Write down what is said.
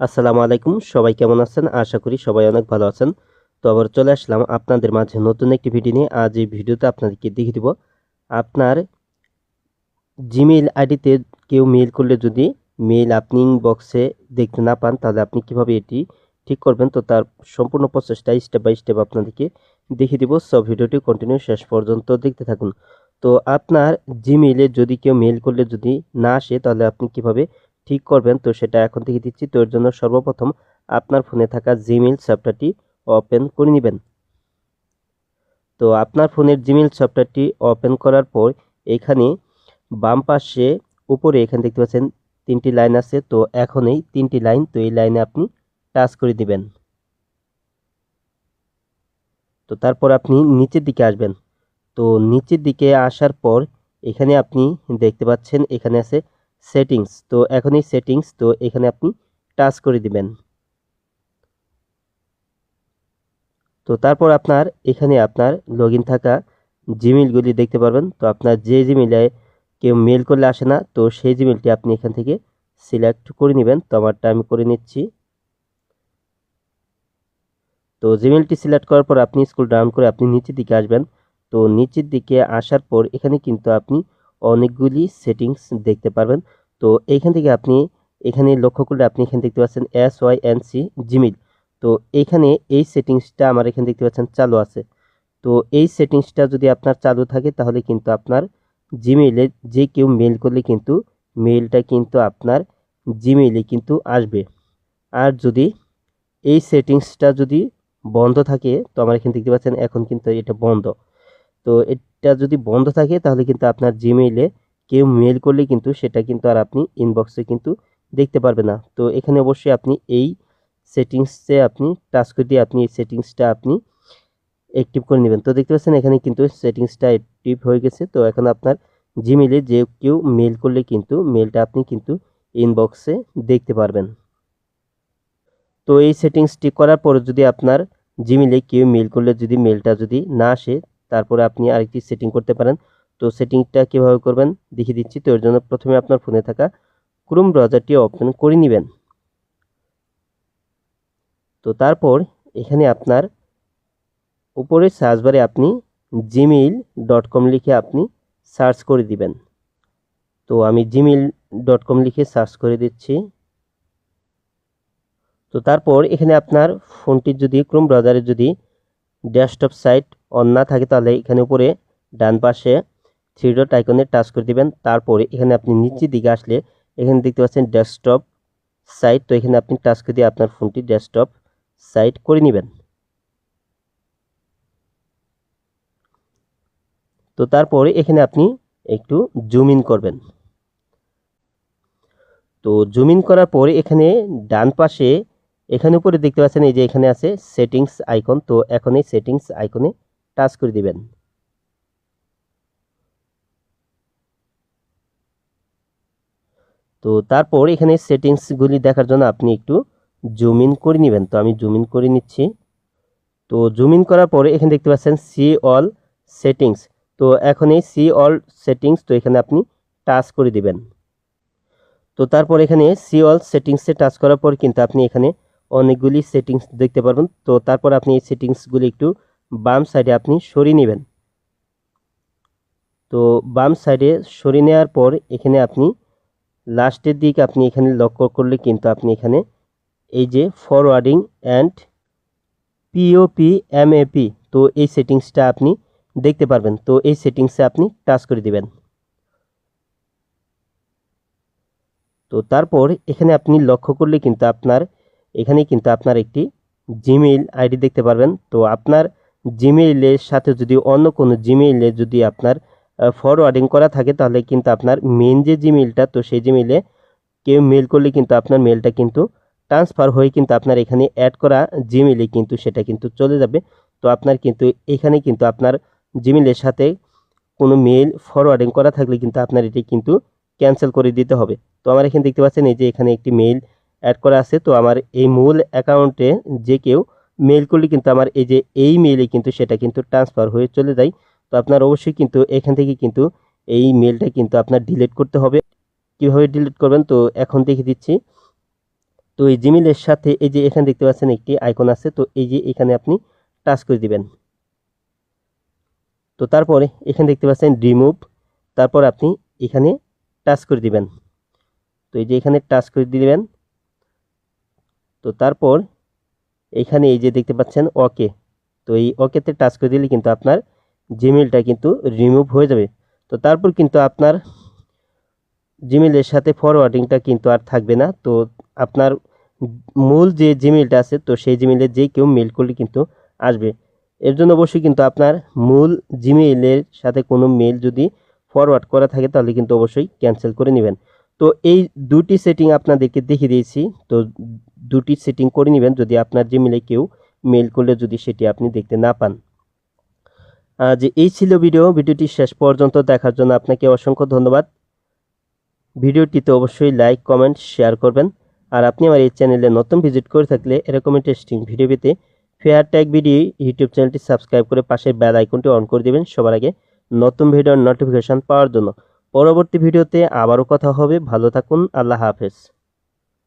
আসসালামু আলাইকুম, সবাই কেমন আছেন? আশা করি সবাই অনেক ভালো আছেন। তো আবার চলে আসলাম আপনাদের মাঝে নতুন একটি ভিডিও নিয়ে। আজ এই ভিডিওতে আপনাদেরকে দেখিয়ে দিব আপনার জিমেইল আইডিতে কেউ মেইল করলে যদি মেইল আপনি বক্সে দেখতে না পান, তাহলে আপনি কীভাবে এটি ঠিক করবেন? তো তার সম্পূর্ণ প্রসেসটা স্টেপ বাই স্টেপ আপনাদেরকে দেখিয়ে দিব। সব ভিডিওটি কন্টিনিউ শেষ পর্যন্ত দেখতে থাকুন। তো আপনার জিমেইলে যদি কেউ মেইল করলে যদি না আসে, তাহলে আপনি কীভাবে ঠিক করবেন, তো সেটা এখন থেকে দিচ্ছি। তো এর জন্য সর্বপ্রথম আপনার ফোনে থাকা জিমেইল সফটওয়্যারটি ওপেন করে নেবেন। তো আপনার ফোনের জিমেইল সফটওয়্যারটি ওপেন করার পর এখানে বাম পাশে উপরে এখানে দেখতে পাচ্ছেন তিনটি লাইন আছে, তো এখন এই তিনটি লাইন, তো এই লাইনে আপনি টাচ করে দিবেন। তো তারপর আপনি নিচের দিকে আসবেন। তো নিচের দিকে আসার পর এখানে আপনি দেখতে পাচ্ছেন এখানে আছে সেটিংস তো এখন এই সেটিংস তো এখানে আপনি টাচ করে দিবেন। তো তারপর আপনার, এখানে আপনার লগ থাকা জিমেলগুলি দেখতে পারবেন। তো আপনার যে জিমেলে কেউ মেল করলে আসে না, তো সেই জিমেলটি আপনি এখান থেকে সিলেক্ট করে নেবেন। তো আমারটা আমি করে নিচ্ছি। তো জিমেলটি সিলেক্ট করার পর আপনি স্কুল ডাউন করে আপনি নিচের দিকে আসবেন। তো নিচের দিকে আসার পর এখানে কিন্তু আপনি অনেকগুলি সেটিংস দেখতে পারবেন। তো এইখান থেকে আপনি, এখানে লক্ষ্য করলে আপনি এখানে দেখতে পাচ্ছেন S Y N C Gmail তো এইখানে এই সেটিংসটা আমার এখানে দেখতে পাচ্ছেন চালু আছে। তো এই সেটিংসটা যদি আপনার চালু থাকে, তাহলে কিন্তু আপনার জিমেইলে যে কেউ মেল করলে কিন্তু মেইলটা কিন্তু আপনার জিমেইলে কিন্তু আসবে। আর যদি এই সেটিংসটা যদি বন্ধ থাকে, তো আমার এখানে দেখতে পাচ্ছেন এখন কিন্তু এটা বন্ধ। তো এটা যদি বন্ধ থাকে, তাহলে কিন্তু আপনার জিমেইলে কেউ মেল করলে কিন্তু সেটা কিন্তু আর আপনি ইনবক্সে কিন্তু দেখতে পারবে না। তো এখানে অবশ্যই আপনি এই সেটিংসে আপনি টাচ করে দিয়ে আপনি এই সেটিংসটা আপনি অ্যাক্টিভ করে নেবেন। তো দেখতে পাচ্ছেন এখানে কিন্তু সেটিংসটা অ্যাক্টিভ হয়ে গেছে। তো এখন আপনার জিমেলে যে কেউ মেল করলে কিন্তু মেলটা আপনি কিন্তু ইনবক্সে দেখতে পারবেন। তো এই সেটিংসটি করার পর যদি আপনার জিমেলে কেউ মেল করলে যদি মেলটা যদি না আসে তারপরে আপনি আরেকটি সেটিং করতে পারেন। তো সেটিংটা কীভাবে করবেন দেখিয়ে দিচ্ছি। তো এর জন্য প্রথমে আপনার ফোনে থাকা ক্রোম ব্রাউজারটি ওপেন করে নেবেন। তো তারপর এখানে আপনার উপরে সার্চ বারে আপনি জিমেইল ডট কম লিখে আপনি সার্চ করে দিবেন। তো আমি জিমেইল ডট কম লিখে সার্চ করে দিচ্ছি। তো তারপর এখানে আপনার ফোনটির যদি ক্রোম ব্রাউজারে যদি ডেস্কটপ সাইট অন না থাকে তাহলে এখানে উপরে ডান পাশে থ্রি ডট আইকনে টাচ করে দিবেন। তারপরে এখানে আপনি নিচের দিকে আসলে এখানে দেখতে পাচ্ছেন ডেস্কটপ সাইট। তো এখানে আপনি টাচ করে দিয়ে আপনার ফোনটি ডেস্কটপ সাইট করে নেবেন। তো তারপরে এখানে আপনি একটু জুম ইন করবেন। তো জুম ইন করার পরে এখানে ডান পাশে এখানে উপরে দেখতে পাচ্ছেন এই যে এখানে আছে সেটিংস আইকন তো এখন এই সেটিংস আইকনে টাচ করে দিবেন। তো তারপর এখানে সেটিংসগুলি দেখার জন্য আপনি একটু জুম ইন করে নেবেন। তো আমি জুম ইন করে নিচ্ছি। তো জুম ইন করার পরে এখানে দেখতে পাচ্ছেন সি অল সেটিংস তো এখন এই সি অল সেটিংস তো এখানে আপনি টাচ করে দিবেন। তো তারপর এখানে সি অল সেটিংসে টাচ করার পর কিন্তু আপনি এখানে অনেকগুলি সেটিংস দেখতে পারবেন। তো তারপর আপনি এই সেটিংসগুলি একটু বাম সাইডে আপনি সরিয়ে নেবেন। তো বাম সাইডে সরিয়ে নেওয়ার পর এখানে আপনি লাস্টের দিক আপনি এখানে লক্ষ্য করলে কিন্তু আপনি এখানে এই যে forwarding and POP M MAP তো এই সেটিংসটা আপনি দেখতে পারবেন। তো এই সেটিংসে আপনি টাচ করে দিবেন। তো তারপর এখানে আপনি লক্ষ্য করলে কিন্তু আপনার এখানে কিন্তু আপনার একটি জিমেইল আইডি দেখতে পারবেন। তো আপনার জিমেইলের সাথে যদি অন্য কোনো জিমেইলে যদি আপনার ফরওয়ার্ডিং করা থাকে, তাহলে কিন্তু আপনার মেন যে জিমেইলটা তো সেই জিমেইলে কেউ মেল করলে কিন্তু আপনার মেলটা কিন্তু ট্রান্সফার হয়ে কিন্তু আপনার এখানে অ্যাড করা জিমেইলে কিন্তু সেটা কিন্তু চলে যাবে। তো আপনার কিন্তু এখানে কিন্তু আপনার জিমেইলের সাথে কোনো মেল ফরওয়ার্ডিং করা থাকলে কিন্তু আপনার এটি কিন্তু ক্যান্সেল করে দিতে হবে। তো আমার এখানে দেখতে পাচ্ছেন, এই যে এখানে একটি মেইল অ্যাড করা আছে, তো আমার এই মূল অ্যাকাউন্টে যে কেউ মেল করলে কিন্তু আমার এই যে এই মেইলে কিন্তু সেটা কিন্তু ট্রান্সফার হয়ে চলে যায়। তো আপনার অবশ্যই কিন্তু এখান থেকে কিন্তু এই মেলটা কিন্তু আপনার ডিলিট করতে হবে। কীভাবে ডিলিট করবেন? তো এখন দেখে দিচ্ছি। তো এই জিমেলের সাথে এই যে এখানে দেখতে পাচ্ছেন একটি আইকন আছে, তো এই যে এখানে আপনি টাচ করে দিবেন। তো তারপরে এখানে দেখতে পাচ্ছেন রিমুভ তারপর আপনি এখানে টাচ করে দিবেন। তো এই যে এখানে টাচ করে দিবেন তো তারপর এখানে এই যে দেখতে পাচ্ছেন ওকে, তো এই ওকেতে টাচ করে দিলে কিন্তু আপনার জিমেলটা কিন্তু রিমুভ হয়ে যাবে। তো তারপর কিন্তু আপনার জিমেলের সাথে ফরওয়ার্ডিংটা কিন্তু আর থাকবে না। তো আপনার মূল যে জিমেলটা আছে, তো সেই জিমেলে যে কেউ মেল করলে কিন্তু আসবে। এর জন্য অবশ্যই কিন্তু আপনার মূল জিমেইলের সাথে কোনো মেল যদি ফরওয়ার্ড করা থাকে, তাহলে কিন্তু অবশ্যই ক্যান্সেল করে নেবেন। তো এই দুটি সেটিং আপনাদেরকে দেখিয়ে দিয়েছি। তো দুটি সেটিং করে নেবেন যদি আপনার জিমেলে কেউ মেল করলে যদি সেটি আপনি দেখতে না পান। আজ এই ছিল ভিডিও ভিডিওটি শেষ পর্যন্ত দেখার জন্য আপনাকে অসংখ্য ধন্যবাদ। ভিডিওটিতে অবশ্যই লাইক কমেন্ট শেয়ার করবেন। আর আপনি আমার এই চ্যানেলে নতুন ভিজিট করে থাকলে এরকম ইন্টারেস্টিং ভিডিও পেতে ফেয়ার ট্যাগ ভিডিও ইউটিউব চ্যানেলটি সাবস্ক্রাইব করে পাশের বেল আইকনটি অন করে দেবেন সবার আগে নতুন ভিডিওর নোটিফিকেশান পাওয়ার জন্য। পরবর্তী ভিডিওতে আবারও কথা হবে। ভালো থাকুন আল্লাহ হাফেজ।